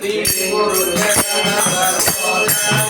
Sri Guru Jagannatha Bolam.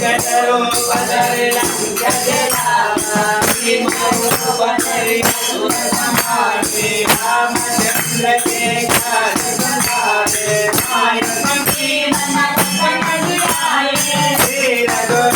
Jagaro padare jagarama, Bhimaro padare jagarama, Rama chandra ke kaise padare, Maya pati nana padare, Sri Raghu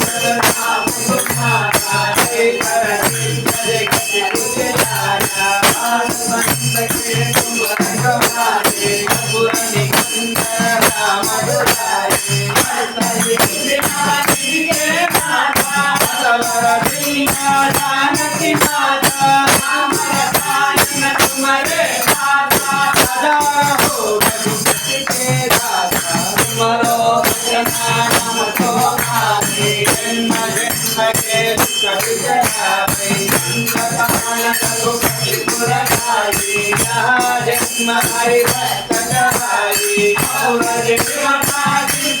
जन्म हरि भक्त हरि और जन्म हरि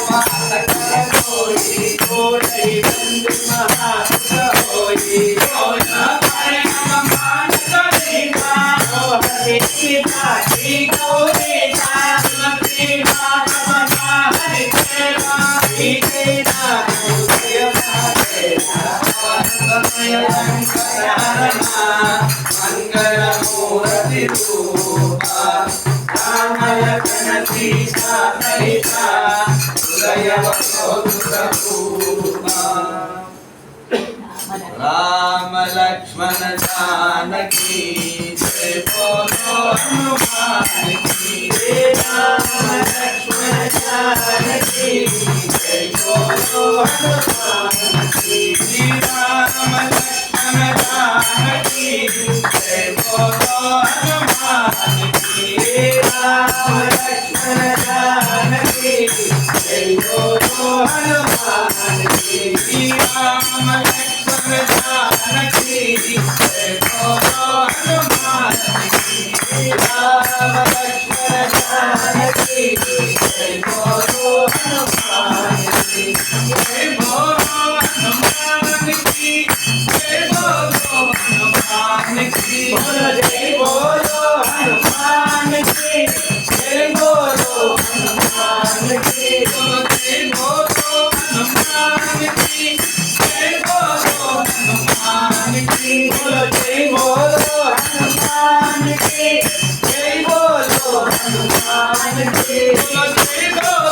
మంగళమూరతి రామయ కనతి రామ లక్ష్మణ జానకి బోలో Thank you. Hare Hare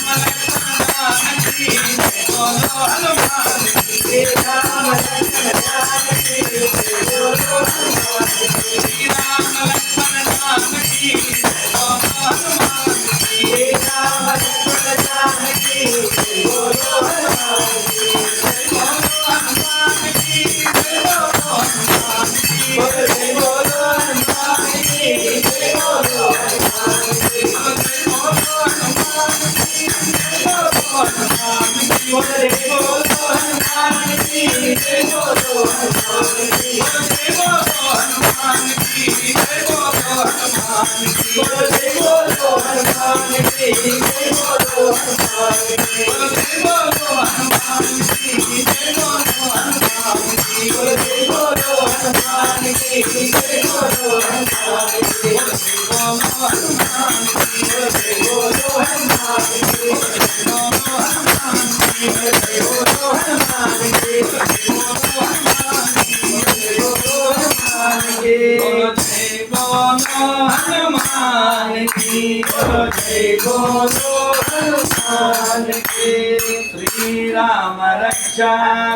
Srirama రక్ష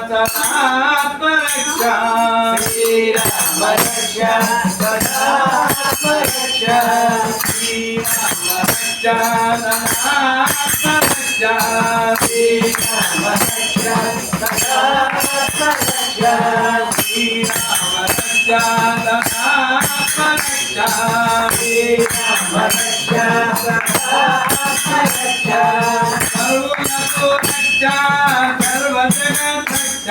సదాత్మరక్ష శ్రీరామ రక్ష సదాత్మరక్ష శ్రీరామ రక్ష సదాత్మరక్ష శ్రీరామ రక్ష సదాత్మరక్ష శ్రీరామ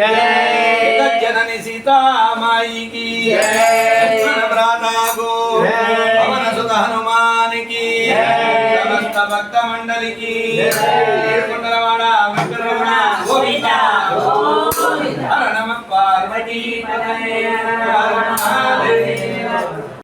జనని సీతామాయికి భ్రాతాకు పవన సుత హనుమానికి సమస్త భక్త మండలికి కుండలవాడ వెంకటరమణ గోవింద హర నమ పార్వతీ